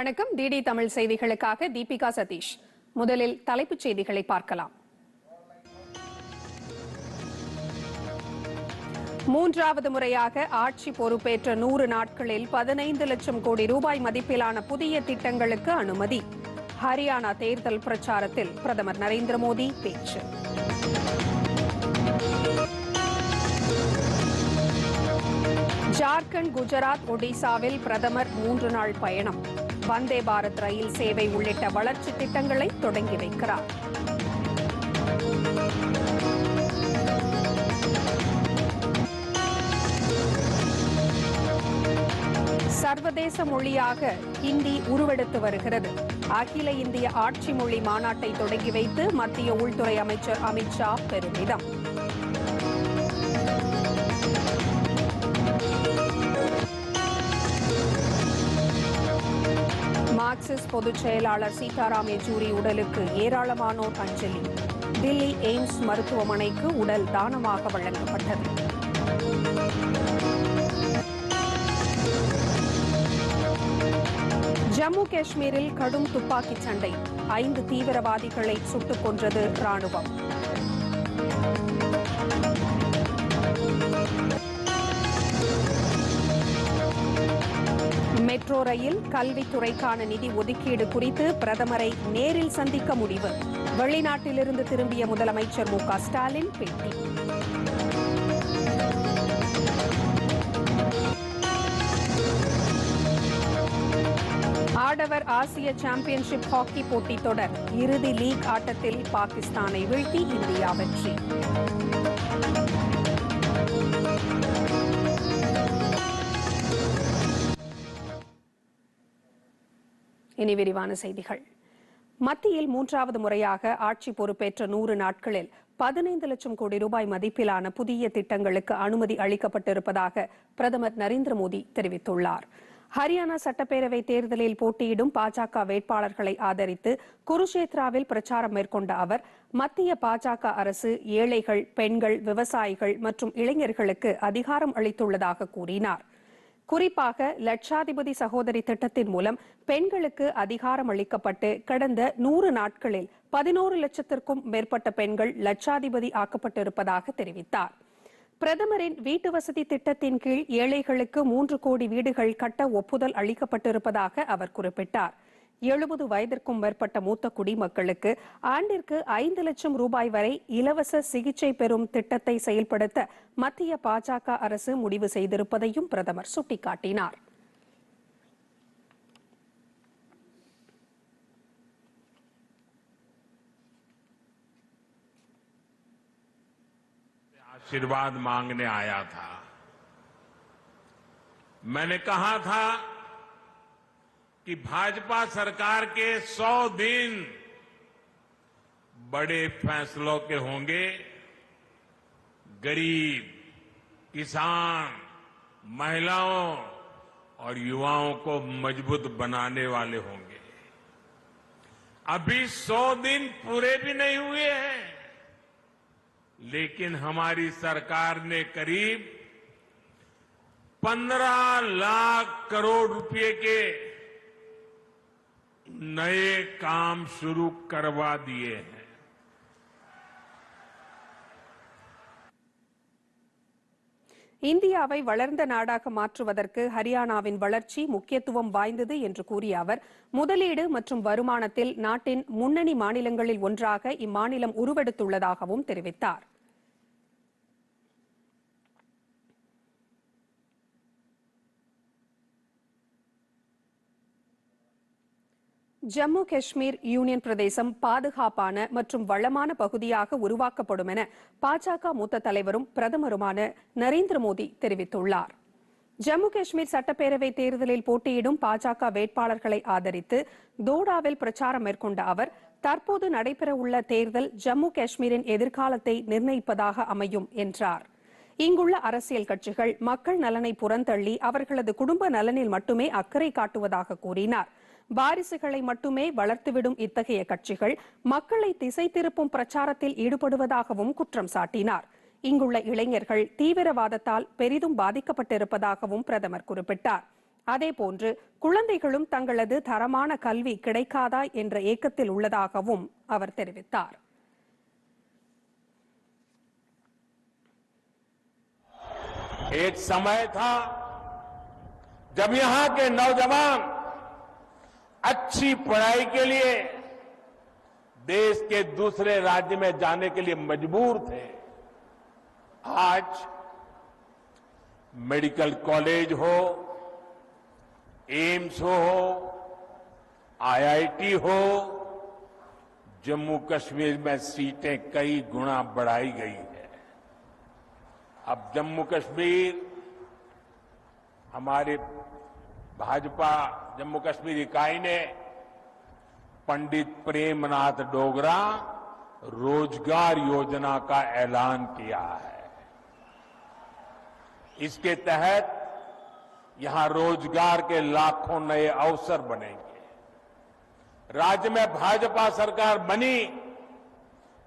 வணக்கம். டிடி தமிழ் செய்திகளுக்காக தீபிகா சதீஷ். முதலில் தலைப்புச் செய்திகளை பார்க்கலாம். மூன்றாவது முறையாக ஆட்சி பொறுப்பேற்ற நூறு நாட்களில் பதினைந்து லட்சம் கோடி ரூபாய் மதிப்பிலான புதிய திட்டங்களுக்கு அனுமதி. ஹரியானா தேர்தல் பிரச்சாரத்தில் பிரதமர் நரேந்திர மோடி பேச்சு. ஜார்க்கண்ட் குஜராத் ஒடிசாவில் பிரதமர் மூன்று நாள் பயணம். வந்தே பாரத் ரயில் சேவை உள்ளிட்ட வளர்ச்சி திட்டங்களை தொடங்கி வைக்கிறார். சர்வதேச மொழியாக ஹிந்தி உருவெடுத்து வருகிறது. அகில இந்திய ஆட்சி மொழி மாநாட்டை தொடங்கி வைத்து மத்திய உள்துறை அமைச்சர் அமித்ஷா பெருமிதம். மார்க்சிஸ்ட் பொதுச் செயலாளர் சீதாராம் யெச்சூரி உடலுக்கு ஏராளமானோர் அஞ்சலி. தில்லி எய்ம்ஸ் மருத்துவமனைக்கு உடல் தானமாக வழங்கப்பட்டது. ஜம்மு காஷ்மீரில் கடும் துப்பாக்கிச் சண்டை. ஐந்து தீவிரவாதிகளை சுட்டுக் கொன்றது ராணுவம் மெட்ரோ ரயில் கல்வித்துறைக்கான நிதி ஒதுக்கீடு குறித்து பிரதமரை நேரில் சந்திக்க முடிவு. வெளிநாட்டிலிருந்து திரும்பிய முதலமைச்சர் மு க ஸ்டாலின் பேட்டி. ஆடவர் ஆசிய சாம்பியன்ஷிப் ஹாக்கி போட்டி தொடர். இறுதி லீக் ஆட்டத்தில் பாகிஸ்தானை வீழ்த்தி இந்தியா வெற்றி. இனி விரிவான செய்திகள். மத்தியில் மூன்றாவது முறையாக ஆட்சி பொறுப்பேற்ற நூறு நாட்களில் பதினைந்து லட்சம் கோடி ரூபாய் மதிப்பிலான புதிய திட்டங்களுக்கு அனுமதி அளிக்கப்பட்டிருப்பதாக பிரதமர் நரேந்திர மோடி தெரிவித்துள்ளார். ஹரியானா சட்டப்பேரவை தேர்தலில் போட்டியிடும் பாஜக வேட்பாளர்களை ஆதரித்து குருஷேத்ராவில் பிரச்சாரம் மேற்கொண்ட அவர் மத்திய பாஜக அரசு ஏழைகள் பெண்கள் விவசாயிகள் மற்றும் இளைஞர்களுக்கு அதிகாரம் அளித்துள்ளதாக கூறினார். குறிப்பாக லட்சாதிபதி சகோதரி திட்டத்தின் மூலம் பெண்களுக்கு அதிகாரம் அளிக்கப்பட்டு கடந்த நூறு நாட்களில் பதினோரு லட்சத்திற்கும் மேற்பட்ட பெண்கள் லட்சாதிபதி ஆக்கப்பட்டிருப்பதாக தெரிவித்தார். பிரதமரின் வீட்டு வசதி திட்டத்தின் கீழ் ஏழைகளுக்கு மூன்று கோடி வீடுகள் கட்ட ஒப்புதல் அளிக்கப்பட்டிருப்பதாக அவர் குறிப்பிட்டார். எழுபது வயதிற்கும் மேற்பட்ட மூத்த குடிமக்களுக்கு ஆண்டிற்கு ஐந்து லட்சம் ரூபாய் வரை இலவச சிகிச்சை பெறும் திட்டத்தை செயல்படுத்த மத்திய பாஜக அரசு முடிவு செய்திருப்பதையும் பிரதமர் சுட்டிக்காட்டினார் आशीर्वाद मांगने आया था मैंने कहा था कि भाजपा सरकार के 100 दिन बड़े फैसलों के होंगे। गरीब, किसान, महिलाओं और युवाओं को मज़बूत बनाने वाले होंगे। अभी 100 दिन पूरे भी नहीं हुए हैं, लेकिन हमारी सरकार ने करीब 15 लाख करोड़ रुपए के नए काम शुरू करवा दिए हैं இந்தியாவை வளர்ந்த நாடாக மாற்றுவதற்கு ஹரியானாவின் வளர்ச்சி முக்கியத்துவம் வாய்ந்தது என்று கூறிய அவர் முதலீடு மற்றும் வருமானத்தில் நாட்டின் முன்னணி மாநிலங்களில் ஒன்றாக இம்மாநிலம் உருவெடுத்துள்ளதாகவும் தெரிவித்தார் ஜம்மு காஷ்மீர் யூனியன் பிரதேசம் பாதுகாப்பான மற்றும் வளமான பகுதியாக உருவாக்கப்படும் என பாஜக மூத்த தலைவரும் பிரதமருமான நரேந்திர மோடி தெரிவித்துள்ளார். ஜம்மு காஷ்மீர் சட்டப்பேரவை தேர்தலில் போட்டியிடும் பாஜக வேட்பாளர்களை ஆதரித்து தோடாவில் பிரச்சாரம் மேற்கொண்ட அவர் தற்போது நடைபெறவுள்ள தேர்தல் ஜம்மு காஷ்மீரின் எதிர்காலத்தை நிர்ணயிப்பதாக அமையும் என்றார். இங்குள்ள அரசியல் கட்சிகள் மக்கள் நலனை புறந்தள்ளி அவர்களது குடும்ப நலனில் மட்டுமே அக்கறை காட்டுவதாக கூறினார். வாரிசுகளை மட்டுமே வளர்த்துவிடும் இத்தகைய கட்சிகள் மக்களை திசை திருப்பும் பிரச்சாரத்தில் ஈடுபடுவதாகவும் குற்றம் சாட்டினார் இங்குள்ள இளைஞர்கள் தீவிரவாதத்தால் பெரிதும் பாதிக்கப்பட்டிருப்பதாகவும் பிரதமர் குறிப்பிட்டார் அதேபோன்று குழந்தைகளும் தங்களது தரமான கல்வி கிடைக்காதா என்ற ஏக்கத்தில் உள்ளதாகவும் அவர் தெரிவித்தார் एक समय था जब यहां के नौजवान अच्छी पढ़ाई के लिए देश के दूसरे राज्य में जाने के लिए मजबूर थे। आज मेडिकल कॉलेज हो, एम्स हो, आईआईटी हो जम्मू कश्मीर में सीटें कई गुना बढ़ाई गई है। अब जम्मू कश्मीर हमारे भाजपा जम्मू कश्मीर इकाई ने पंडित प्रेमनाथ डोगरा रोज़गार योजना का ऐलान किया है। इसके तहत यहाँ रोज़गार के लाखों नए अवसर बनेंगे। राज्य में भाजपा सरकार बनी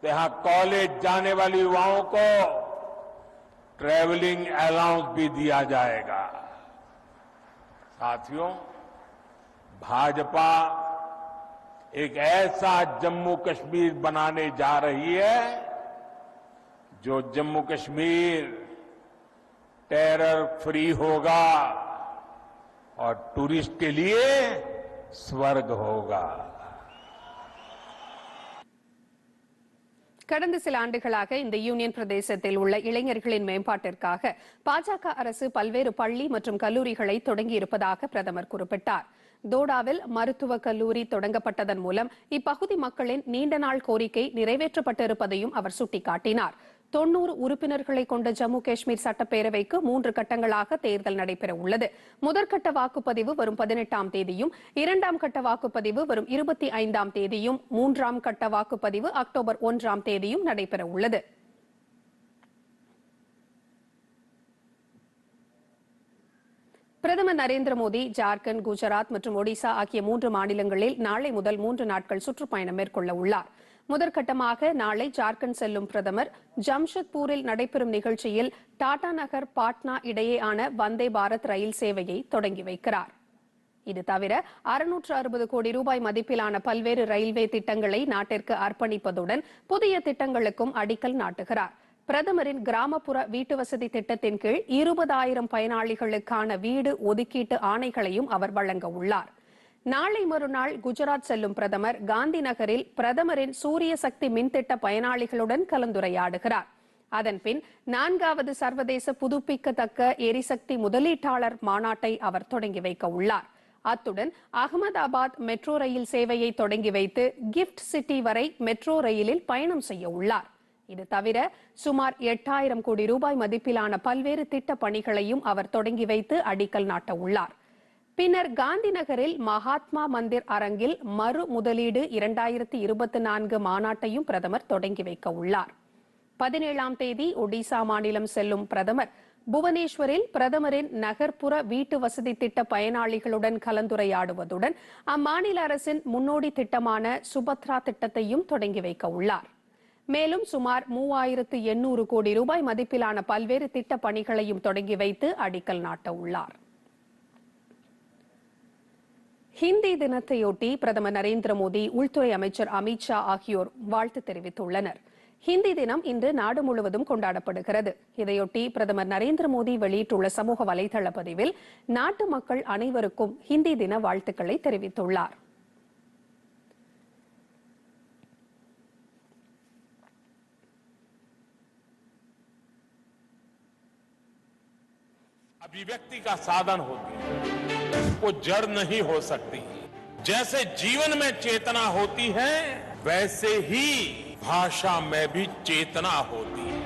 तो यहाँ कॉलेज जाने वाले युवाओं को ट्रैवलिंग अलाउंस भी दिया जाएगा। साथियों, भाजपा एक ऐसा जम्मू कश्मीर बनाने जा रही है, जो जम्मू कश्मीर टेरर फ्री होगा और टूरिस्ट के लिए स्वर्ग होगा। கடந்த சில ஆண்டுகளாக இந்த யூனியன் பிரதேசத்தில் உள்ள இளைஞர்களின் மேம்பாட்டிற்காக பாஜக அரசு பல்வேறு பள்ளி மற்றும் கல்லூரிகளை தொடங்கியிருப்பதாக பிரதமர் குறிப்பிட்டார். தோடாவில் மருத்துவக் கல்லூரி தொடங்கப்பட்டதன் மூலம் இப்பகுதி மக்களின் நீண்ட நாள் கோரிக்கை நிறைவேற்றப்பட்டிருப்பதையும் அவர் சுட்டிக்காட்டினார். தொன்னூறு உறுப்பினர்களை கொண்ட ஜம்மு காஷ்மீர் சட்டப்பேரவைக்கு மூன்று கட்டங்களாக தேர்தல் நடைபெற உள்ளது முதற்கட்ட வாக்குப்பதிவு வரும் பதினெட்டாம் தேதியும் இரண்டாம் கட்ட வாக்குப்பதிவு வரும் இருபத்தி ஐந்தாம் தேதியும் மூன்றாம் கட்ட வாக்குப்பதிவு அக்டோபர் ஒன்றாம் தேதியும் நடைபெற உள்ளது பிரதமர் நரேந்திர மோடி ஜார்க்கண்ட் குஜராத் மற்றும் ஒடிசா ஆகிய மூன்று மாநிலங்களில் நாளை முதல் மூன்று நாட்கள் சுற்றுப்பயணம் மேற்கொள்ள உள்ளாா் முதற்கட்டமாக நாளை ஜார்க்கண்ட் செல்லும் பிரதமர். ஜம்ஷத்பூரில் நடைபெறும் நிகழ்ச்சியில் டாடா நகர் பாட்னா இடையேயான வந்தே பாரத் ரயில் சேவையை தொடங்கி வைக்கிறார். இது தவிர அறுநூற்று அறுபது கோடி ரூபாய் மதிப்பிலான பல்வேறு ரயில்வே திட்டங்களை நாட்டிற்கு அர்ப்பணிப்பதுடன் புதிய திட்டங்களுக்கும் அடிக்கல் நாட்டுகிறார். பிரதமரின் கிராமப்புற வீட்டு வசதி திட்டத்தின் கீழ் இருபதாயிரம் பயனாளிகளுக்கான வீடு ஒதுக்கீட்டு ஆணைகளையும் அவர் வழங்க உள்ளார். நாளை மறுநாள் குஜராத் செல்லும் பிரதமர் காந்தி நகரில் பிரதமரின் சூரிய சக்தி மின்திட்ட பயனாளிகளுடன் கலந்துரையாடுகிறார். அதன்பின் நான்காவது சர்வதேச புதுப்பிக்கத்தக்க எரிசக்தி முதலீட்டாளர் மாநாட்டை அவர் தொடங்கி வைக்க உள்ளார். அத்துடன் அகமதாபாத் மெட்ரோ ரயில் சேவையை தொடங்கி வைத்து கிஃப்ட் சிட்டி வரை மெட்ரோ ரயிலில் பயணம் செய்ய உள்ளார். இது தவிர சுமார் எட்டாயிரம் கோடி ரூபாய் மதிப்பிலான பல்வேறு திட்ட பணிகளையும் அவர் தொடங்கி வைத்து அடிக்கல் நாட்ட உள்ளார். பின்னர் காந்தி நகரில் மகாத்மா மந்திர் அரங்கில் மறு முதலீடு இரண்டாயிரத்தி இருபத்தி நான்கு மாநாட்டையும் பிரதமர் தொடங்கி வைக்க உள்ளார். பதினேழாம் தேதி ஒடிசா மாநிலம் செல்லும் பிரதமர் புவனேஸ்வரில் பிரதமரின் நகர்ப்புற வீட்டு வசதி திட்ட பயனாளிகளுடன் கலந்துரையாடுவதுடன் அம்மாநில அரசின் முன்னோடி திட்டமான சுபத்ரா திட்டத்தையும் தொடங்கி வைக்க உள்ளார். மேலும் சுமார் மூவாயிரத்து எண்ணூறு கோடி ரூபாய் மதிப்பிலான பல்வேறு திட்ட பணிகளையும் தொடங்கி வைத்து அடிக்கல் நாட்ட உள்ளார். ஹிந்தி தினத்தையொட்டி பிரதமர் நரேந்திர மோடி உள்துறை அமைச்சர் அமித்ஷா ஆகியோர் வாழ்த்து தெரிவித்துள்ளனர். ஹிந்தி தினம் இன்று நாடு முழுவதும் கொண்டாடப்படுகிறது. இதையொட்டி பிரதமர் நரேந்திர மோடி வெளியிட்டுள்ள சமூக வலைதள பதிவில் நாட்டு மக்கள் அனைவருக்கும் ஹிந்தி தின வாழ்த்துக்களை தெரிவித்துள்ளார். अभिव्यक्ति का साधन होती है वो जड़ नहीं हो सकती जैसे जीवन में चेतना होती है वैसे ही भाषा में भी चेतना होती है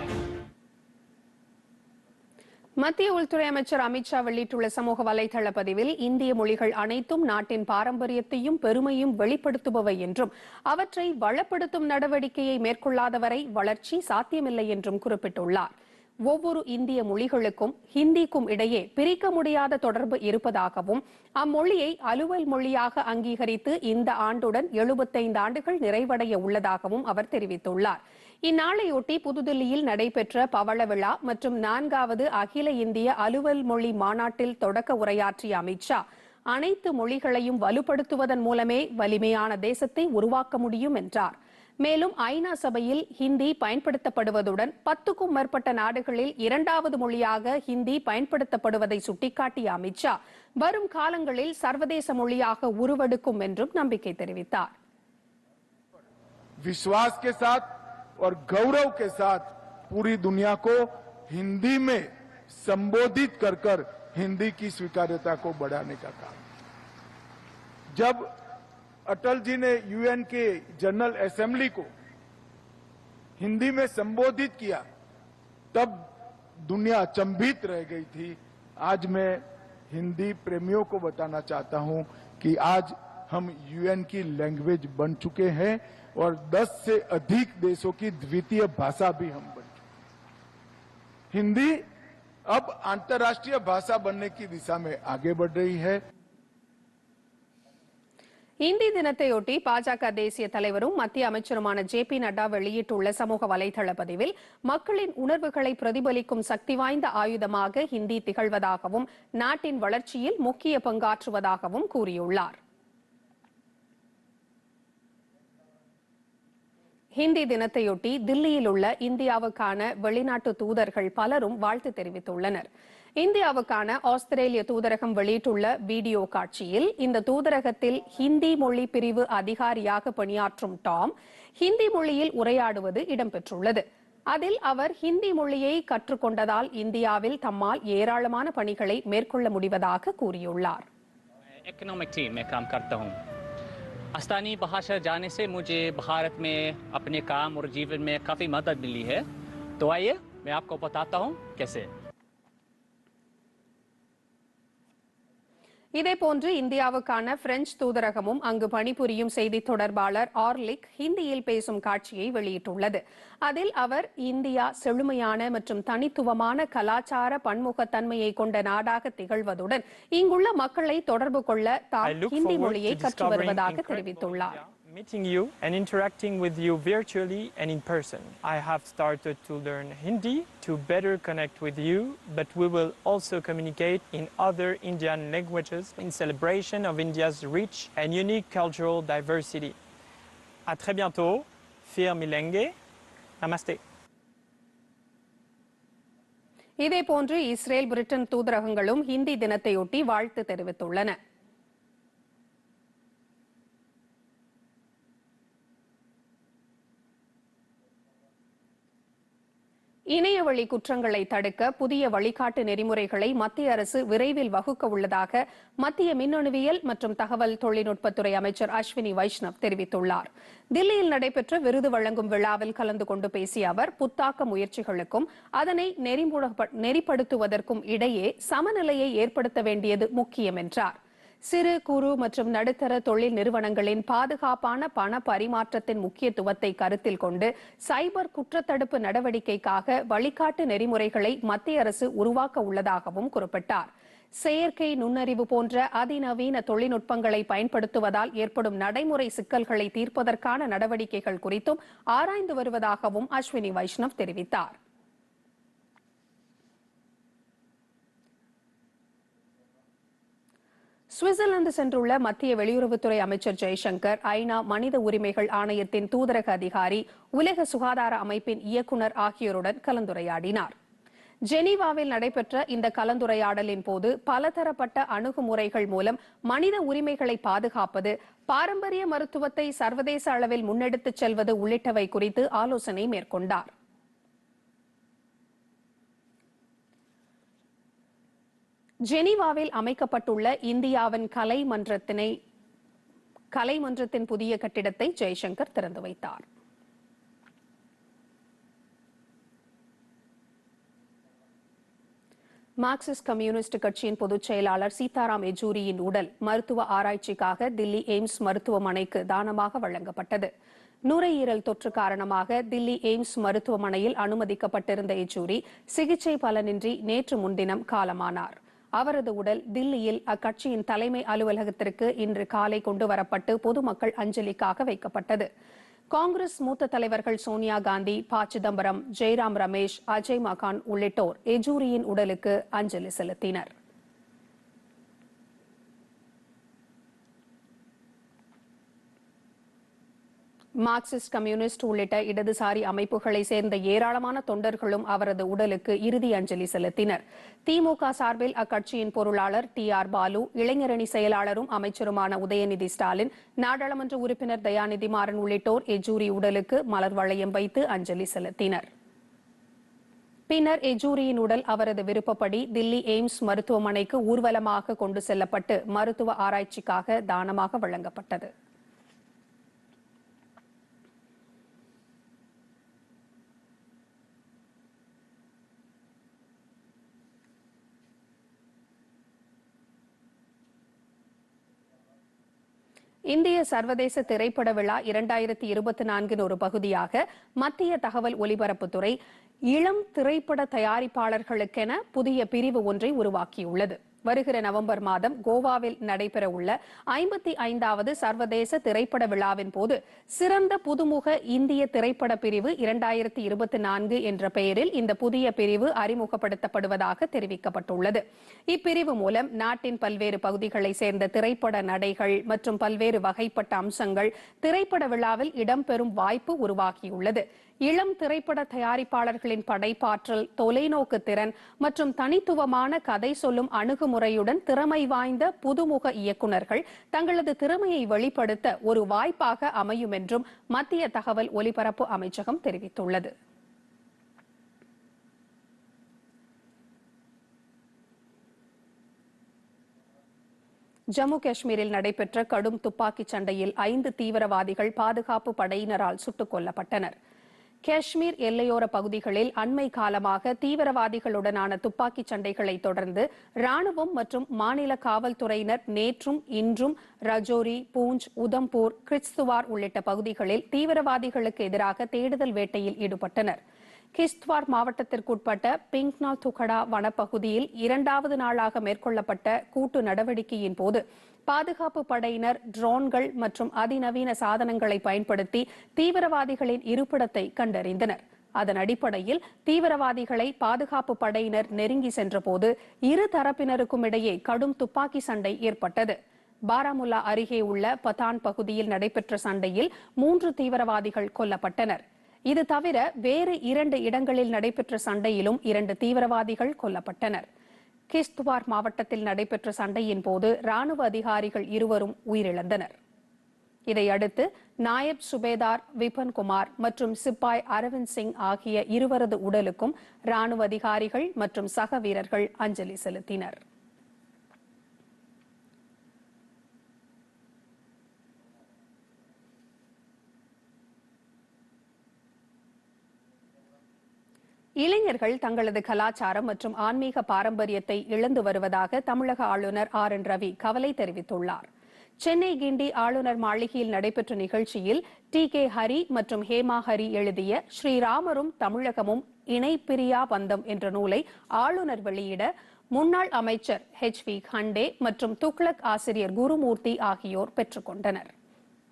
மத்திய உள்துறை அமைச்சர் அமித்ஷா வெளியிட்டுள்ள சமூக வலைதள பதிவில் இந்திய மொழிகள் அனைத்தும் நாட்டின் பாரம்பரியத்தையும் பெருமையும் வெளிப்படுத்துபவை என்றும் அவற்றை வளப்படுத்தும் நடவடிக்கையை மேற்கொள்ளாதவரை வளர்ச்சி சாத்தியமில்லை என்றும் குறிப்பிட்டுள்ளார் ஒவ்வொரு இந்திய மொழிகளுக்கும் ஹிந்திக்கும் இடையே பிரிக்க முடியாத தொடர்பு இருப்பதாகவும் அம்மொழியை அலுவல் மொழியாக அங்கீகரித்து இந்த ஆண்டுடன் எழுபத்தைந்து ஆண்டுகள் நிறைவடைய உள்ளதாகவும் அவர் தெரிவித்துள்ளார். இந்நாளையொட்டி புதுதில்லியில் நடைபெற்ற பவள விழா மற்றும் நான்காவது அகில இந்திய அலுவல் மொழி மாநாட்டில் தொடக்க உரையாற்றிய அமித்ஷா அனைத்து மொழிகளையும் வலுப்படுத்துவதன் மூலமே வலிமையான தேசத்தை உருவாக்க முடியும் என்றார். மேலும் ஐநா சபையில் ஹிந்தி பயன்படுத்தப்படுவதுடன் பத்துக்கும் மேற்பட்ட நாடுகளில் இரண்டாவது மொழியாக ஹிந்தி பயன்படுத்தப்படுவதை சுட்டிக்காட்டிய அமித்ஷா வரும் காலங்களில் சர்வதேச மொழியாக உருவெடுக்கும் என்றும் நம்பிக்கை தெரிவித்தார் विश्वास के साथ और गौरव के साथ पूरी दुनिया को हिंदी में संबोधित कर कर हिंदी की स्वीकार्यता को बढ़ाने का काम जब अटल जी ने यूएन के जनरल असेंबली को हिंदी में संबोधित किया, तब दुनिया अचंभित रह गई थी आज मैं हिंदी प्रेमियों को बताना चाहता हूँ कि आज हम यूएन की लैंग्वेज बन चुके हैं और 10 से अधिक देशों की द्वितीय भाषा भी हम बन चुके। हिंदी अब अंतर्राष्ट्रीय भाषा बनने की दिशा में आगे बढ़ रही है இந்தி தினத்தையொட்டி பாஜக தேசிய தலைவரும் மத்திய அமைச்சருமான ஜே பி நட்டா வெளியிட்டுள்ள சமூக வலைதள பதிவில் மக்களின் உணர்வுகளை பிரதிபலிக்கும் சக்தி வாய்ந்த ஆயுதமாக ஹிந்தி திகழ்வதாகவும் நாட்டின் வளர்ச்சியில் முக்கிய பங்காற்றுவதாகவும் கூறியுள்ளார். ஹிந்தி தினத்தையொட்டி தில்லியில் உள்ள இந்தியாவுக்கான வெளிநாட்டு தூதர்கள் பலரும் வாழ்த்து தெரிவித்துள்ளனர். இந்தியாவுக்கான ஆஸ்திரேலிய தூதரகம் வெளியிட்டுள்ள வீடியோ காட்சியில் இந்த தூதரகத்தில் ஹிந்தி மொழி பிரிவு அதிகாரியாக பணியாற்றும் டாம் ஹிந்தி மொழியில் உரையாடுவது இடம்பெற்றுள்ளது. அதில் அவர் ஹிந்தி மொழியை கற்றுக்கொண்டதால் இந்தியாவில் தம்மால் ஏராளமான பணிகளை மேற்கொள்ள முடிவதாக கூறியுள்ளார். स्थानीय भाषा जाने से मुझे भारत में अपने काम और जीवन में काफ़ी मदद मिली है। तो आइए, मैं आपको बताता हूँ कैसे। இதேபோன்று இந்தியாவுக்கான பிரெஞ்சு தூதரகமும் அங்கு பணிபுரியும் செய்தி தொடர்பாளர் ஆர்லிக் ஹிந்தியில் பேசும் காட்சியை வெளியிட்டுள்ளது. அதில் அவர் இந்தியா செழுமையான மற்றும் தனித்துவமான கலாச்சார பன்முகத்தன்மையை கொண்ட நாடாக திகழ்வதுடன் இங்குள்ள மக்களை தொடர்பு கொள்ள தாம் ஹிந்தி மொழியை கற்று வருவதாக தெரிவித்துள்ளார். meeting you and interacting with you virtually and in person. I have started to learn Hindi to better connect with you, but we will also communicate in other Indian languages in celebration of India's rich and unique cultural diversity. À très bientôt. Fir Milenge. Namaste. இதேபோன்று Israel Britain தூதரகங்களும் ஹிந்தி தினத்தையொட்டி வாழ்த்து தெரிவித்துள்ளன இணையவழி குற்றங்களை தடுக்க புதிய வழிகாட்டு நெறிமுறைகளை மத்திய அரசு விரைவில் வகுக்க உள்ளதாக மத்திய மின்னணுவியல் மற்றும் தகவல் தொழில்நுட்பத்துறை அமைச்சர் அஸ்வினி வைஷ்ணவ் தெரிவித்துள்ளார். தில்லியில் நடைபெற்ற விருது வழங்கும் விழாவில் கலந்து கொண்டு பேசிய அவர் புத்தாக்க முயற்சிகளுக்கும் அதனை நெறிப்படுத்துவதற்கும் இடையே சமநிலையை ஏற்படுத்த வேண்டியது முக்கியம் என்றார். சிறு குறு மற்றும் நடுத்தர தொழில் நிறுவனங்களின் பாதுகாப்பான பண பரிமாற்றத்தின் முக்கியத்துவத்தை கருத்தில் கொண்டு சைபர் குற்றத்தடுப்பு நடவடிக்கைக்காக வழிகாட்டு நெறிமுறைகளை மத்திய அரசு உருவாக்க உள்ளதாகவும் குறிப்பிட்டார். செயற்கை நுண்ணறிவு போன்ற அதிநவீன தொழில்நுட்பங்களை பயன்படுத்துவதால் ஏற்படும் நடைமுறை சிக்கல்களை தீர்ப்பதற்கான நடவடிக்கைகள் குறித்தும் ஆராய்ந்து வருவதாகவும் அஸ்வினி வைஷ்ணவ் தெரிவித்தார். சுவிட்சர்லாந்து சென்றுள்ள மத்திய வெளியுறவுத்துறை அமைச்சர் ஜெய்சங்கர் ஐநா மனித உரிமைகள் ஆணையத்தின் தூதரக அதிகாரி உலக சுகாதார அமைப்பின் இயக்குனர் ஆகியோருடன் கலந்துரையாடினார். ஜெனீவாவில் நடைபெற்ற இந்த கலந்துரையாடலின் போது பலதரப்பட்ட அணுகுமுறைகள் மூலம் மனித உரிமைகளை பாதுகாப்பது பாரம்பரிய மருத்துவத்தை சர்வதேச அளவில் முன்னெடுத்துச் செல்வது உள்ளிட்டவை குறித்து ஆலோசனை மேற்கொண்டார். ஜெனீவாவில் அமைக்கப்பட்டுள்ள இந்தியாவின் கலை மன்றத்தினை கலை மன்றத்தின் புதிய கட்டிடத்தை ஜெய்சங்கர் திறந்து வைத்தார். மார்க்சிஸ்ட் கம்யூனிஸ்ட் கட்சியின் பொதுச் செயலாளர் சீதாராம் யெச்சூரியின் உடல் மருத்துவ ஆராய்ச்சிக்காக தில்லி எய்ம்ஸ் மருத்துவமனைக்கு தானமாக வழங்கப்பட்டது. நுரையீரல் தொற்று காரணமாக தில்லி எய்ம்ஸ் மருத்துவமனையில் அனுமதிக்கப்பட்டிருந்த யெச்சூரி சிகிச்சை பலனின்றி நேற்று முன்தினம் காலமானார். அவரது உடல் தில்லியில் அக்கட்சியின் தலைமை அலுவலகத்திற்கு இன்று காலை கொண்டு வரப்பட்டு பொதுமக்கள் அஞ்சலிக்காக வைக்கப்பட்டது. காங்கிரஸ் மூத்த தலைவர்கள் சோனியா காந்தி ப சிதம்பரம் ஜெய்ராம் ரமேஷ் அஜய் மகான் உள்ளிட்டோர் எஜூரியின் உடலுக்கு அஞ்சலி செலுத்தினர். மார்க்சிஸ்ட் கம்யூனிஸ்ட் உள்ளிட்ட இடதுசாரி அமைப்புகளை சேர்ந்த ஏராளமான தொண்டர்களும் அவரது உடலுக்கு இறுதி அஞ்சலி செலுத்தினர். திமுக சார்பில் அக்கட்சியின் பொருளாளர் டி ஆர் பாலு இளைஞரணி செயலாளரும் அமைச்சருமான உதயநிதி ஸ்டாலின் நாடாளுமன்ற உறுப்பினர் தயாநிதி மாறன் உள்ளிட்டோர் எஜூரி உடலுக்கு மலர் வளையம் வைத்து அஞ்சலி செலுத்தினர். பின்னர் எஜூரியின் உடல் அவரது விருப்பப்படி தில்லி எய்ம்ஸ் மருத்துவமனைக்கு ஊர்வலமாக கொண்டு செல்லப்பட்டு மருத்துவ ஆராய்ச்சிக்காக தானமாக வழங்கப்பட்டது. இந்திய சர்வதேச திரைப்பட விழா இரண்டாயிரத்தி இருபத்தி நான்கின் ஒரு பகுதியாக மத்திய தகவல் ஒலிபரப்புத்துறை இளம் திரைப்பட தயாரிப்பாளர்களுக்கென புதிய பிரிவு ஒன்றை உருவாக்கியுள்ளது. வருகிற நவம்பர் மாதம் கோவாவில் நடைபெற உள்ள ஐம்பத்தி ஐந்தாவது சர்வதேச திரைப்பட விழாவின் போது சிறந்த புதுமுக இந்திய திரைப்பட பிரிவு இரண்டாயிரத்தி இருபத்தி நான்கு என்ற பெயரில் இந்த புதிய பிரிவு அறிமுகப்படுத்தப்படுவதாக தெரிவிக்கப்பட்டுள்ளது. இப்பிரிவு மூலம் நாட்டின் பல்வேறு பகுதிகளை சேர்ந்த திரைப்பட நடைகள் மற்றும் பல்வேறு வகைப்பட்ட அம்சங்கள் திரைப்பட விழாவில் இடம்பெறும் வாய்ப்பு உருவாகியுள்ளது. இளம் திரைப்பட தயாரிப்பாளர்களின் படைப்பாற்றல் தொலைநோக்கு திறன் மற்றும் தனித்துவமான கதை சொல்லும் அணுகுமுறையுடன் திறமை வாய்ந்த புதுமுக இயக்குநர்கள் தங்களது திறமையை வெளிப்படுத்த ஒரு வாய்ப்பாக அமையும் என்றும் மத்திய தகவல் ஒலிபரப்பு அமைச்சகம் தெரிவித்துள்ளது. ஜம்மு காஷ்மீரில் நடைபெற்ற கடும் துப்பாக்கிச் சண்டையில் ஐந்து தீவிரவாதிகள் பாதுகாப்பு படையினரால் சுட்டுக் கொல்லப்பட்டனர். காஷ்மீர் எல்லையோர பகுதிகளில் அண்மை காலமாக தீவிரவாதிகளுடனான துப்பாக்கிச் சண்டைகளை தொடர்ந்து ராணுவம் மற்றும் மாநில காவல்துறையினர் நேற்றும் இன்றும் ரஜோரி பூஞ்ச் உதம்பூர் கிறிஸ்துவார் உள்ளிட்ட பகுதிகளில் தீவிரவாதிகளுக்கு எதிராக தேடுதல் வேட்டையில் ஈடுபட்டனர். கிஸ்துவார் மாவட்டத்திற்குட்பட்ட பிங்க்னா துகடா வனப்பகுதியில் இரண்டாவது நாளாக மேற்கொள்ளப்பட்ட கூட்டு நடவடிக்கையின் போது பாதுகாப்பு படையினர் ட்ரோன்கள் மற்றும் அதிநவீன சாதனங்களை பயன்படுத்தி தீவிரவாதிகளின் இருப்பிடத்தை கண்டறிந்தனர். அதன் அடிப்படையில் தீவிரவாதிகளை பாதுகாப்பு படையினர் நெருங்கி சென்றபோது இரு தரப்பினருக்கும் இடையே கடும் துப்பாக்கி சண்டை ஏற்பட்டது. பாராமுல்லா அருகே உள்ள பதான் பகுதியில் நடைபெற்ற சண்டையில் மூன்று தீவிரவாதிகள் கொல்லப்பட்டனர். இது தவிர வேறு இரண்டு இடங்களில் நடைபெற்ற சண்டையிலும் இரண்டு தீவிரவாதிகள் கொல்லப்பட்டனர். கிஸ்துவார் மாவட்டத்தில் நடைபெற்ற சண்டையின் போது ராணுவ அதிகாரிகள் இருவரும் உயிரிழந்தனர். இதையடுத்து நாயப் சுபேதார் விபன் குமார் மற்றும் சிப்பாய் அரவிந்த் சிங் ஆகிய இருவரது உடலுக்கும் ராணுவ அதிகாரிகள் மற்றும் சக வீரர்கள் அஞ்சலி செலுத்தினர். இளைஞர்கள் தங்களது கலாச்சாரம் மற்றும் ஆன்மீக பாரம்பரியத்தை இழந்து வருவதாக தமிழக ஆளுநர் ஆர் என் ரவி கவலை தெரிவித்துள்ளார். சென்னை கிண்டி ஆளுநர் மாளிகையில் நடைபெற்ற நிகழ்ச்சியில் டி கே ஹரி மற்றும் ஹேமா ஹரி எழுதிய ஸ்ரீராமரும் தமிழகமும் இணைப்பிரியா பந்தம் என்ற நூலை ஆளுநர் வெளியிட முன்னாள் அமைச்சர் ஹெச் வி ஹண்டே மற்றும் துக்ளக் ஆசிரியர் குருமூர்த்தி ஆகியோர் பெற்றுக்கொண்டனர்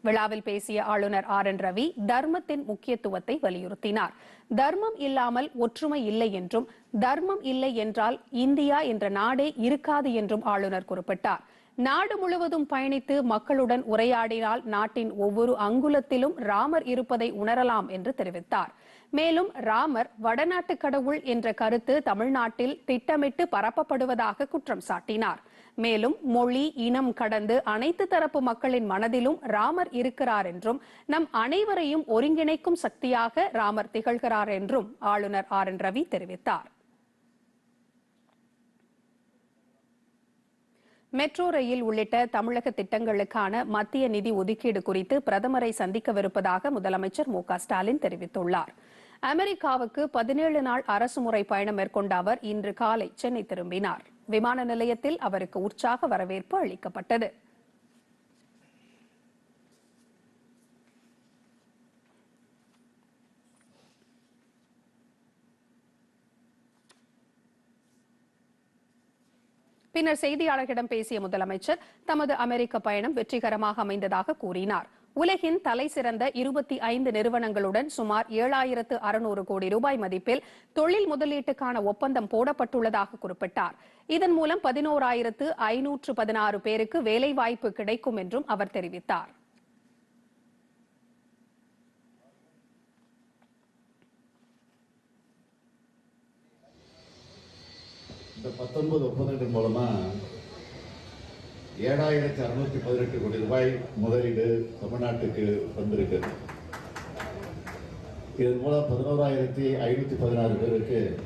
விழாவில் பேசிய ஆளுநர் ஆர் என் ரவி தர்மத்தின் முக்கியத்துவத்தை வலியுறுத்தினார். தர்மம் இல்லாமல் ஒற்றுமை இல்லை என்றும் தர்மம் இல்லை என்றால் இந்தியா என்ற நாடே இருக்காது என்றும் ஆளுநர் குறிப்பிட்டார். நாடு முழுவதும் பயணித்து மக்களுடன் உரையாடினால் நாட்டின் ஒவ்வொரு அங்குலத்திலும் ராமர் இருப்பதை உணரலாம் என்று தெரிவித்தார். மேலும் ராமர் வடநாட்டு கடவுள் என்ற கருத்து தமிழ்நாட்டில் திட்டமிட்டு பரப்பப்படுவதாக குற்றம் சாட்டினார். மேலும் மொழி இனம் கடந்து அனைத்து தரப்பு மக்களின் மனதிலும் ராமர் இருக்கிறார் என்றும் நம் அனைவரையும் ஒருங்கிணைக்கும் சக்தியாக ராமர் திகழ்கிறார் என்றும் ஆளுநர் ஆர் என் ரவி தெரிவித்தார். மெட்ரோ ரயில் உள்ளிட்ட தமிழக திட்டங்களுக்கான மத்திய நிதி ஒதுக்கீடு குறித்து பிரதமரை சந்திக்கவிருப்பதாக முதலமைச்சர் மு ஸ்டாலின் தெரிவித்துள்ளார். அமெரிக்காவுக்கு பதினேழு நாள் அரசுமுறை பயணம் மேற்கொண்ட அவர் இன்று காலை சென்னை திரும்பினார். விமான நிலையத்தில் அவருக்கு உற்சாக வரவேற்பு அளிக்கப்பட்டது. பின்னர் செய்தியாளர்களிடம் பேசிய முதலமைச்சர் தமது அமெரிக்க பயணம் வெற்றிகரமாக அமைந்ததாக கூறினார். உலகின் தலை சிறந்த இருபத்தி ஐந்து நிறுவனங்களுடன் சுமார் ஏழாயிரத்து அறுநூறு கோடி ரூபாய் மதிப்பில் தொழில் முதலீட்டுக்கான ஒப்பந்தம் போடப்பட்டுள்ளதாக குறிப்பிட்டார். இதன் மூலம் பதினோராயிரத்து ஐநூற்று பதினாறு பேருக்கு வேலைவாய்ப்பு கிடைக்கும் என்றும் அவர் தெரிவித்தார். இந்த பத்தொன்பது ஒப்பந்தங்கள் மூலமா ஏழாயிரத்தி அறுநூத்தி பதினெட்டு கோடி ரூபாய் முதலீடு தமிழ்நாட்டுக்கு வந்திருக்கிறது இதன் மூலம் பதினோராயிரத்தி ஐநூத்தி பதினாறு பேருக்கு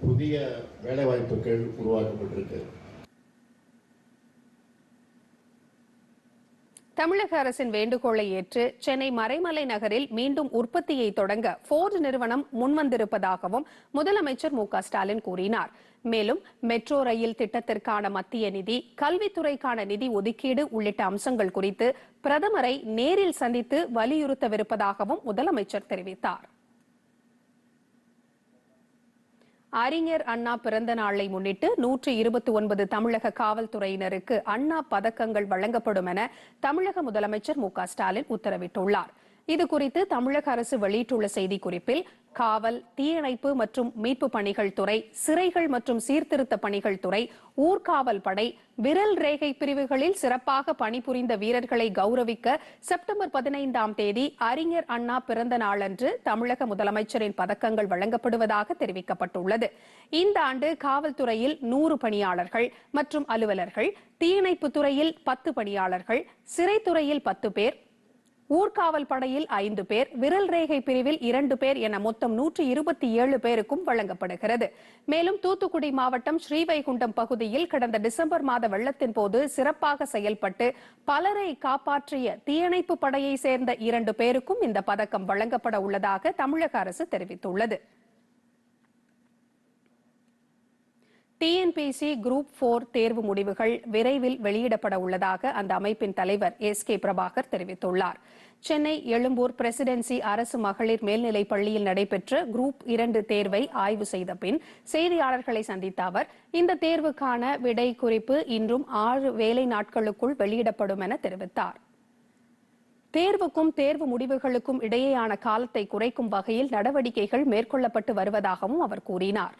புதிய வேலைவாய்ப்புகள் உருவாக்கப்பட்டிருக்கு. தமிழக அரசின் வேண்டுகோளை ஏற்று சென்னை மறைமலை நகரில் மீண்டும் உற்பத்தியை தொடங்க போர்டு நிறுவனம் முன்வந்திருப்பதாகவும் முதலமைச்சர் மு ஸ்டாலின் கூறினார். மேலும் மெட்ரோ ரயில் திட்டத்திற்கான மத்திய நிதி கல்வித்துறைக்கான நிதி ஒதுக்கீடு உள்ளிட்ட அம்சங்கள் குறித்து பிரதமரை நேரில் சந்தித்து வலியுறுத்தவிருப்பதாகவும் முதலமைச்சர் தெரிவித்தார். அறிஞர் அண்ணா பிறந்த நாளை முன்னிட்டு நூற்றி இருபத்தி ஒன்பது தமிழக காவல்துறையினருக்கு அண்ணா பதக்கங்கள் வழங்கப்படும் என தமிழக முதலமைச்சர் மு க ஸ்டாலின் உத்தரவிட்டுள்ளார். இது குறித்து தமிழக அரசு வெளியிட்டுள்ள செய்திக்குறிப்பில் காவல் தீயணைப்பு மற்றும் மீட்பு பணிகள் துறை சிறைகள் மற்றும் சீர்திருத்த பணிகள் துறை ஊர்காவல் படை விரல் ரேகை பிரிவுகளில் சிறப்பாக பணிபுரிந்த வீரர்களை கௌரவிக்க செப்டம்பர் பதினைந்தாம் தேதி அறிஞர் அண்ணா பிறந்த நாளன்று தமிழக முதலமைச்சரின் பதக்கங்கள் வழங்கப்படுவதாக தெரிவிக்கப்பட்டுள்ளது. இந்த ஆண்டு காவல்துறையில் நூறு பணியாளர்கள் மற்றும் அலுவலர்கள் தீயணைப்பு துறையில் பத்து பணியாளர்கள் சிறைத்துறையில் பத்து பேர் ஊர்காவல் படையில் ஐந்து பேர் விரல் ரேகை பிரிவில் இரண்டு பேர் என மொத்தம் நூற்றி இருபத்தி ஏழு பேருக்கும் வழங்கப்படுகிறது. மேலும் தூத்துக்குடி மாவட்டம் ஸ்ரீவைகுண்டம் பகுதியில் கடந்த டிசம்பர் மாத வெள்ளத்தின் போது சிறப்பாக செயல்பட்டு பலரை காப்பாற்றிய தீயணைப்பு படையை சேர்ந்த இரண்டு பேருக்கும் இந்த பதக்கம் வழங்கப்பட உள்ளதாக தமிழக அரசு தெரிவித்துள்ளது. டிஎன்பிசி குரூப் போர் தேர்வு முடிவுகள் விரைவில் வெளியிடப்பட உள்ளதாக அந்த அமைப்பின் தலைவர் எஸ் கே பிரபாகர் தெரிவித்துள்ளார். சென்னை எழும்பூர் பிரசிடென்சி அரசு மகளிர் மேல்நிலைப் பள்ளியில் நடைபெற்ற குரூப் இரண்டு தேர்வை ஆய்வு செய்த பின் செய்தியாளர்களை சந்தித்த அவர் இந்த தேர்வுக்கான விடை குறிப்பு இன்றும் ஆறு வேலை நாட்களுக்குள் வெளியிடப்படும் என தெரிவித்தார். தேர்வுக்கும் தேர்வு முடிவுகளுக்கும் இடையேயான காலத்தை குறைக்கும் வகையில் நடவடிக்கைகள் மேற்கொள்ளப்பட்டு வருவதாகவும் அவர் கூறினார்.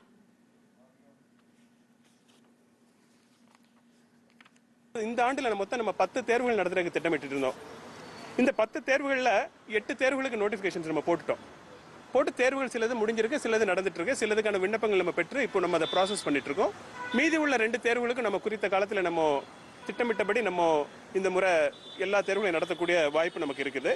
இந்த ஆண்டுல மொத்தம் நம்ம பத்து தேர்வுகள் நடத்துறதுக்கு திட்டமிட்டு இருந்தோம். இந்த பத்து தேர்வுகளில் எட்டு தேர்வுகளுக்கு நோட்டிஃபிகேஷன்ஸ் நம்ம போட்டுட்டோம். போட்டு தேர்வுகள் சிலது முடிஞ்சிருக்கு சிலது நடந்துட்டு இருக்கு சிலதுக்கான விண்ணப்பங்கள் நம்ம பெற்று இப்போ நம்ம அதை ப்ராசஸ் பண்ணிட்டு இருக்கோம் மீதி உள்ள ரெண்டு தேர்வுகளுக்கு நம்ம குறித்த காலத்தில் நம்ம திட்டமிட்டபடி நம்ம இந்த முறை எல்லா தேர்வுகளையும் நடத்தக்கூடிய வாய்ப்பு நமக்கு இருக்குது.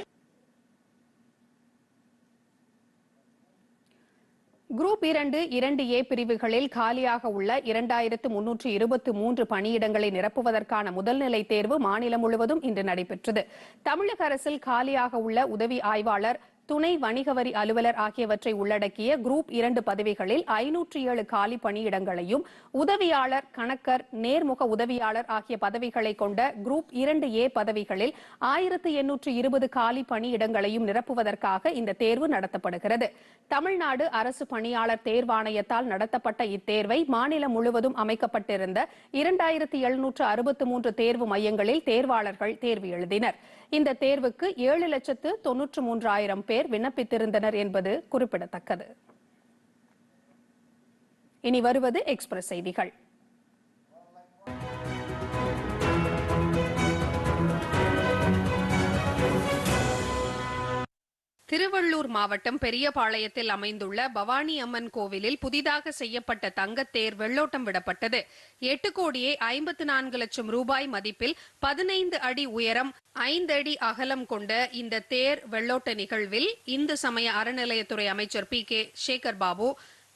குரூப் இரண்டு இரண்டு ஏ பிரிவுகளில் காலியாக உள்ள இரண்டாயிரத்து முன்னூற்று இருபத்தி மூன்று பணியிடங்களை நிரப்புவதற்கான முதல்நிலை தேர்வு மாநிலம் முழுவதும் இன்று நடைபெற்றது. தமிழக அரசில் காலியாக உள்ள உதவி ஆய்வாளர் துணை வணிக வரி அலுவலர் ஆகியவற்றை உள்ளடக்கிய குரூப் இரண்டு பதவிகளில் ஐநூற்றி ஏழு காலி பணியிடங்களையும் உதவியாளர் கணக்கர் நேர்முக உதவியாளர் ஆகிய பதவிகளை கொண்ட குரூப் இரண்டு ஏ பதவிகளில் ஆயிரத்து எண்ணூற்று இருபது காலி பணியிடங்களையும் நிரப்புவதற்காக இந்த தேர்வு நடத்தப்படுகிறது. தமிழ்நாடு அரசு பணியாளர் தேர்வாணையத்தால் நடத்தப்பட்ட இத்தேர்வை மாநிலம் முழுவதும் அமைக்கப்பட்டிருந்த இரண்டாயிரத்தி எழுநூற்று அறுபத்து மூன்று தேர்வு மையங்களில் தேர்வாளர்கள் தேர்வு எழுதினர். இந்த தேர்வுக்கு ஏழு லட்சத்து தொன்னூற்று மூன்றாயிரம் பேர் விண்ணப்பித்திருந்தனர் என்பது குறிப்பிடத்தக்கது. இனி வருவது எக்ஸ்பிரஸ் செய்திகள். திருவள்ளூர் மாவட்டம் பெரியபாளையத்தில் அமைந்துள்ள பவானி அம்மன் கோவிலில் புதிதாக செய்யப்பட்ட தங்கத்தேர் வெள்ளோட்டம் விடப்பட்டது. எட்டு கோடியே ஐம்பத்து நான்கு லட்சம் ரூபாய் மதிப்பில் பதினைந்து அடி உயரம் ஐந்து அடி அகலம் கொண்ட இந்த தேர் வெள்ளோட்ட நிகழ்வில் இந்து சமய அறநிலையத்துறை அமைச்சர் பி கே சேகர் பாபு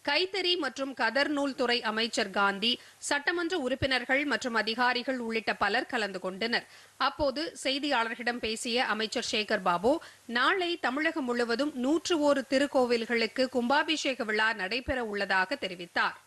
கைத்தறி மற்றும் கதர் நூல் துறை அமைச்சர் காந்தி சட்டமன்ற உறுப்பினர்கள் மற்றும் அதிகாரிகள் உள்ளிட்ட பலர் கலந்து கொண்டனர். அப்போது செய்தியாளர்களிடம் பேசிய அமைச்சர் சேகர் பாபு நாளை தமிழகம் முழுவதும் நூற்று ஒரு திருக்கோவில்களுக்கு கும்பாபிஷேக விழா நடைபெற உள்ளதாக தெரிவித்தார்.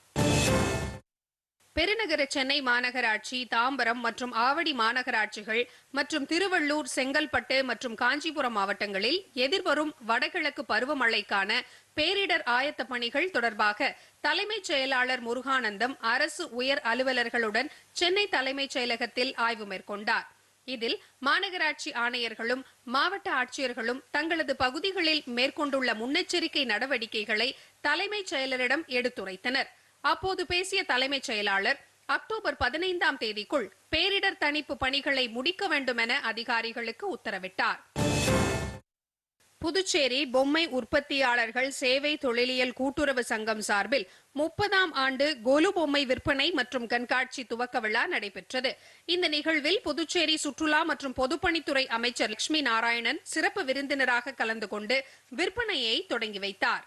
பெருநகர சென்னை மாநகராட்சி தாம்பரம் மற்றும் ஆவடி மாநகராட்சிகள் மற்றும் திருவள்ளூர் செங்கல்பட்டு மற்றும் காஞ்சிபுரம் மாவட்டங்களில் எதிர்வரும் வடகிழக்கு பருவமழைக்கான பேரிடர் ஆயத்த பணிகள் தொடர்பாக தலைமைச் செயலாளர் முருகானந்தம் அரசு உயர் அலுவலர்களுடன் சென்னை தலைமைச் செயலகத்தில் ஆய்வு மேற்கொண்டார். இதில் மாநகராட்சி ஆணையர்களும் மாவட்ட ஆட்சியர்களும் தங்களது பகுதிகளில் மேற்கொண்டுள்ள முன்னெச்சரிக்கை நடவடிக்கைகளை தலைமைச் செயலரிடம் எடுத்துரைத்தனர். அப்போது பேசிய தலைமைச் செயலாளர் அக்டோபர் பதினைந்தாம் தேதிக்குள் பேரிடர் தணிப்பு பணிகளை முடிக்க வேண்டும் என அதிகாரிகளுக்கு உத்தரவிட்டார். புதுச்சேரி பொம்மை உற்பத்தியாளர்கள் சேவை தொழிலியல் கூட்டுறவு சங்கம் சார்பில் முப்பதாம் ஆண்டு கொலு பொம்மை விற்பனை மற்றும் கண்காட்சி துவக்க விழா நடைபெற்றது. இந்த நிகழ்வில் புதுச்சேரி சுற்றுலா மற்றும் பொதுப்பணித்துறை அமைச்சர் லட்சுமி நாராயணன் சிறப்பு விருந்தினராக கலந்து கொண்டு விற்பனையை தொடங்கி வைத்தார்.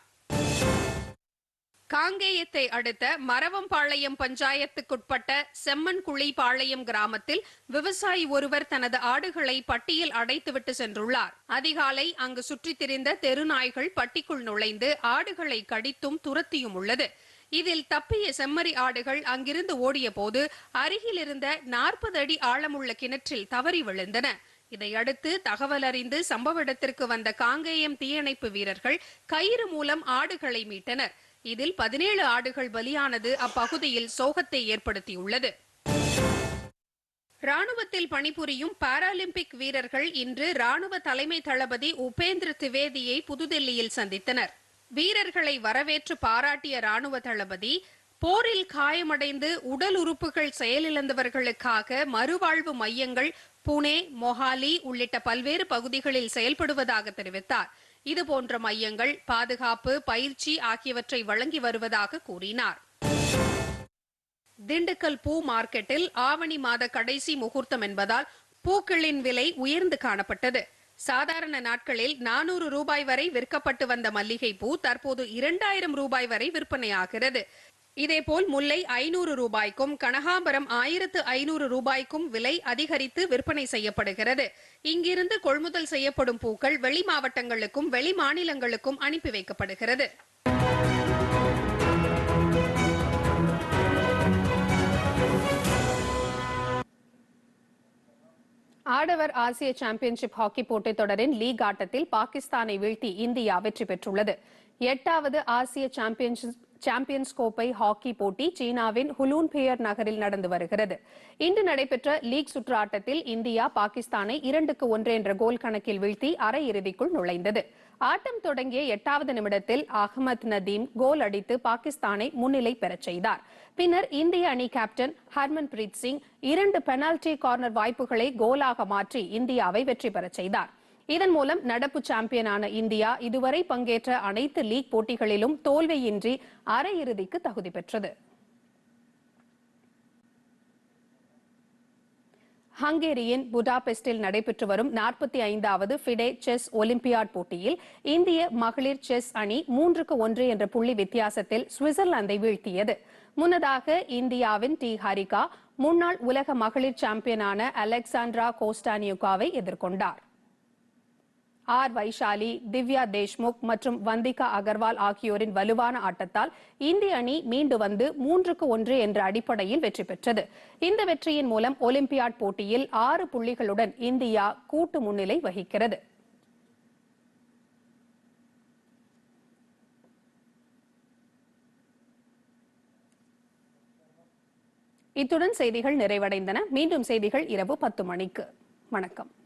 காங்கேயத்தை அடுத்த மரவம்பாளையம் பஞ்சாயத்துக்குட்பட்ட செம்மன்குழி பாளையம் கிராமத்தில் விவசாயி ஒருவர் தனது ஆடுகளை பட்டியில் அடைத்துவிட்டு சென்றுள்ளார். அதிகாலை அங்கு சுற்றித் திரிந்த தெருநாய்கள் பட்டிக்குள் நுழைந்து ஆடுகளை கடித்தும் துரத்தியும் உள்ளது. இதில் தப்பிய செம்மறி ஆடுகள் அங்கிருந்து ஓடிய போது அருகில் இருந்த நாற்பது அடி ஆழமுள்ள கிணற்றில் தவறி விழுந்தன. இதையடுத்து தகவல் அறிந்து சம்பவ இடத்திற்கு வந்த காங்கேயம் தீயணைப்பு வீரர்கள் கயிறு மூலம் ஆடுகளை மீட்டனர். இதில் பதினேழு ஆடுகள் பலியானது அப்பகுதியில் சோகத்தை ஏற்படுத்தியுள்ளது. ராணுவத்தில் பணிபுரியும் பாராலிம்பிக் வீரர்கள் இன்று ராணுவ தலைமை தளபதி உபேந்திர திவேதியை புதுதில்லியில் சந்தித்தனர். வீரர்களை வரவேற்று பாராட்டிய ராணுவ தளபதி போரில் காயமடைந்து உடல் உறுப்புகள் செயலிழந்தவர்களுக்காக மறுவாழ்வு மையங்கள் புனே மொஹாலி உள்ளிட்ட பல்வேறு பகுதிகளில் செயல்படுவதாக தெரிவித்தார். இதுபோன்ற மையங்கள் பாதுகாப்பு பயிற்சி ஆகியவற்றை வழங்கி வருவதாக கூறினார். திண்டுக்கல் பூ மார்க்கெட்டில் ஆவணி மாத கடைசி முகூர்த்தம் என்பதால் பூக்களின் விலை உயர்ந்து காணப்பட்டது. சாதாரண நாட்களில் நானூறு ரூபாய் வரை விற்கப்பட்டு வந்த மல்லிகை பூ தற்போது இரண்டாயிரம் ரூபாய் வரை விற்பனையாகிறது. இதேபோல் முல்லை ஐநூறு ரூபாய்க்கும் கனகாம்பரம் ஆயிரத்து ஐநூறு ரூபாய்க்கும் விலை அதிகரித்து விற்பனை செய்யப்படுகிறது. இங்கிருந்து கொள்முதல் செய்யப்படும் பூக்கள் வெளி மாவட்டங்களுக்கும் வெளி மாநிலங்களுக்கும் அனுப்பி வைக்கப்படுகிறது. ஆடவர் ஆசிய சாம்பியன்ஷிப் ஹாக்கி போட்டித் தொடரின் லீக் ஆட்டத்தில் பாகிஸ்தானை வீழ்த்தி இந்தியா வெற்றி பெற்றுள்ளது. எட்டாவது ஆசிய சாம்பியன்ஷிப் சாம்பியன்ஸ் கோப்பை ஹாக்கி போட்டி சீனாவின் ஹுலூன்பியர் நகரில் நடந்து வருகிறது. இன்று நடைபெற்ற லீக் சுற்று ஆட்டத்தில் இந்தியா பாகிஸ்தானை இரண்டுக்கு ஒன்று என்ற கோல் கணக்கில் வீழ்த்தி அரையிறுதிக்குள் நுழைந்தது. ஆட்டம் தொடங்கிய எட்டாவது நிமிடத்தில் அகமத் நதீம் கோல் அடித்து பாகிஸ்தானை முன்னிலை பெறச் செய்தார். பின்னர் இந்திய அணி கேப்டன் ஹர்மன் பிரீத் சிங் இரண்டு பெனால்டி கார்னர் வாய்ப்புகளை கோலாக மாற்றி இந்தியாவை வெற்றி பெறச் செய்தார். இதன் மூலம் நடப்பு சாம்பியனான இந்தியா இதுவரை பங்கேற்ற அனைத்து லீக் போட்டிகளிலும் தோல்வியின்றி அரையிறுதிக்கு தகுதி பெற்றது. ஹங்கேரியின் புடாபெஸ்டில் நடைபெற்று வரும் நாற்பத்தி ஐந்தாவது ஃபிடே செஸ் ஒலிம்பியாட் போட்டியில் இந்திய மகளிர் செஸ் அணி மூன்றுக்கு ஒன்று என்ற புள்ளி வித்தியாசத்தில் சுவிட்சர்லாந்தை வீழ்த்தியது. முன்னதாக இந்தியாவின் டி ஹரிகா முன்னாள் உலக மகளிர் சாம்பியனான அலெக்சாண்ட்ரா கோஸ்டானியுகாவை எதிர்கொண்டார். ஆர் வைஷாலி திவ்யா தேஷ்முக் மற்றும் வந்திகா அகர்வால் ஆகியோரின் வலுவான ஆட்டத்தால் இந்திய அணி மீண்டு வந்து மூன்றுக்கு ஒன்று என்ற அடிப்படையில் வெற்றி பெற்றது. இந்த வெற்றியின் மூலம் ஒலிம்பியாட் போட்டியில் ஆறு புள்ளிகளுடன் இந்தியா கூட்டு முன்னிலை வகிக்கிறது. இத்துடன் செய்திகள் நிறைவடைந்தன. மீண்டும் செய்திகள் இரவு பத்து மணிக்கு. வணக்கம்.